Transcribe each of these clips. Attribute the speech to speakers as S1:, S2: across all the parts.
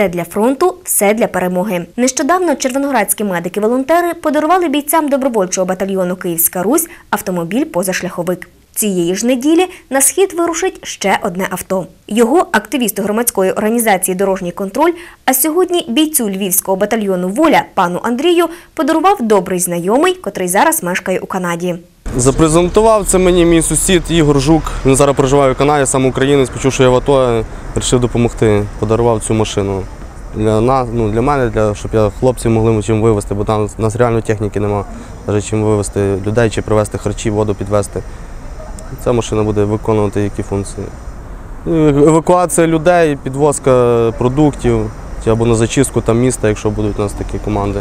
S1: Все для фронту, все для перемоги. Нещодавно червоноградські медики-волонтери подарували бійцям добровольчого батальйону Київська Русь автомобіль позашляховик. Цієї ж неділі на схід вирушить ще одне авто. Його активісту громадської організації Дорожній контроль, а сьогодні бійцю львівського батальйону Воля пану Андрію подарував добрий знайомий, котрий зараз мешкає у Канаді.
S2: Запрезентував це мені мій сусід Ігор Жук. Він зараз проживає в Канаді, сам українець, почув, що я в АТО, вирішив допомогти. Подарував цю машину. Для нас, ну, для мене, для, щоб я хлопці могли чим вивезти, бо там у нас реально техніки нема, навіть чим вивезти людей чи привезти харчі, воду підвезти. Ця машина буде виконувати які функції. Ну, Евакуація людей, підвозка продуктів або на зачистку там міста, якщо будуть у нас такі команди.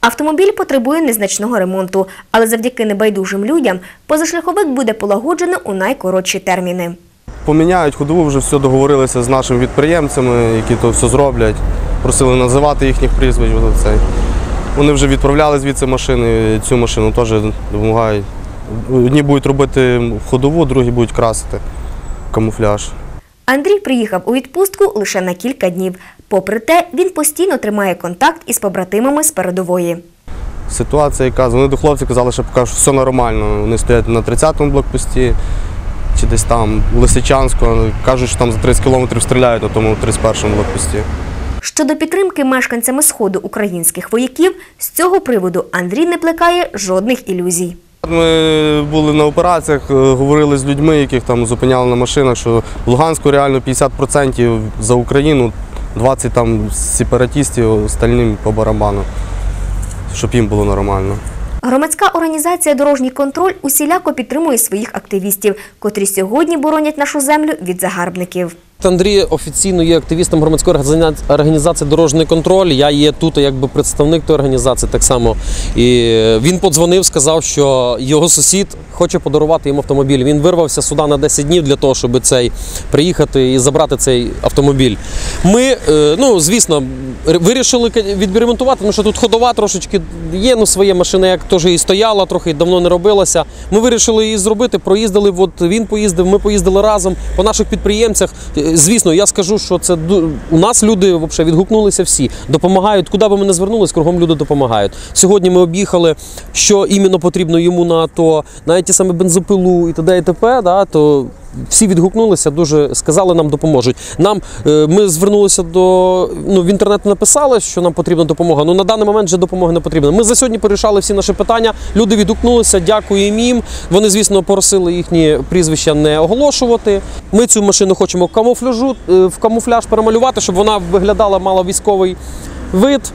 S1: Автомобіль потребує незначного ремонту, але завдяки небайдужим людям позашляховик буде полагоджено у найкоротші терміни.
S2: Поміняють ходову, вже все договорилися з нашими підприємцями, які то все зроблять. Просили називати їхніх прізвищ. Вони вже відправляли звідси машини, цю машину теж допомагають. Одні будуть робити ходову, другі будуть красити камуфляж.
S1: Андрій приїхав у відпустку лише на кілька днів. Попри те, він постійно тримає контакт із побратимами з передової.
S2: Ситуація, яка вони до хлопців казали, що поки що все нормально. Вони стоять на 30-му блокпості чи десь там у Лисичанську. Кажуть, що там за 30 кілометрів стріляють на тому 31-му блокпості.
S1: Щодо підтримки мешканцями сходу українських вояків, з цього приводу Андрій не плекає жодних ілюзій.
S2: Ми були на операціях, е, говорили з людьми, яких там зупиняли на машинах, що в Луганську реально 50% за Україну, 20 там сепаратистів, остальним по барабану, щоб їм було нормально.
S1: Громадська організація Дорожній контроль усіляко підтримує своїх активістів, котрі сьогодні боронять нашу землю від загарбників.
S3: Андрій офіційно є активістом громадської організації Дорожній контроль. Я є тут якби представник тої організації так само. І він подзвонив, сказав, що його сусід хоче подарувати йому автомобіль. Він вирвався сюди на 10 днів для того, щоб цей приїхати і забрати цей автомобіль. Ми, е, ну звісно, вирішили відремонтувати, тому що тут ходова трошечки є. Ну своя машина, як теж і стояла, трохи давно не робилася. Ми вирішили її зробити. Проїздили. От він поїздив, ми поїздили разом по наших підприємцях. Звісно, я скажу, що це у нас люди взагалі відгукнулися всі, допомагають. Куди би ми не звернулись, кругом люди допомагають. Сьогодні ми об'їхали, що іменно потрібно йому на АТО, навіть ті саме бензопилу і т.д. і т.п. Да, то всі відгукнулися, дуже сказали, нам допоможуть. Нам е, ми звернулися до ну в інтернет написали, що нам потрібна допомога. Ну на даний момент вже допомоги не потрібна. Ми за сьогодні порішали всі наші питання. Люди відгукнулися, дякуємо їм. Вони, звісно, просили їхні прізвища не оголошувати. Ми цю машину хочемо камуфляжу е, в камуфляж перемалювати, щоб вона виглядала мала військовий вид.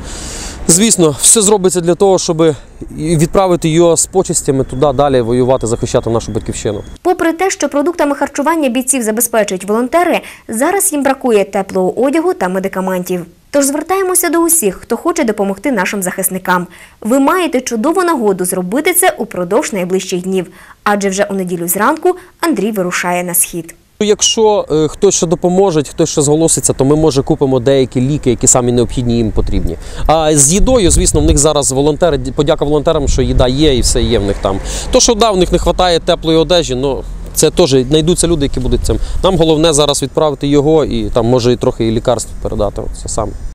S3: Звісно, все зробиться для того, щоб відправити його з почестями туди далі воювати, захищати нашу батьківщину.
S1: Попри те, що продуктами харчування бійців забезпечують волонтери, зараз їм бракує теплого одягу та медикаментів. Тож звертаємося до усіх, хто хоче допомогти нашим захисникам. Ви маєте чудову нагоду зробити це упродовж найближчих днів, адже вже у неділю зранку Андрій вирушає на схід.
S3: Якщо е, хтось ще допоможе, хтось ще зголоситься, то ми може купимо деякі ліки, які самі необхідні їм потрібні. А з їдою, звісно, в них зараз волонтери, подяка волонтерам, що їда є і все є в них там. То, що да, в них не вистачає теплої одежі, ну це теж знайдуться люди, які будуть цим. Нам головне зараз відправити його і там може і трохи і лікарств передати. Це саме.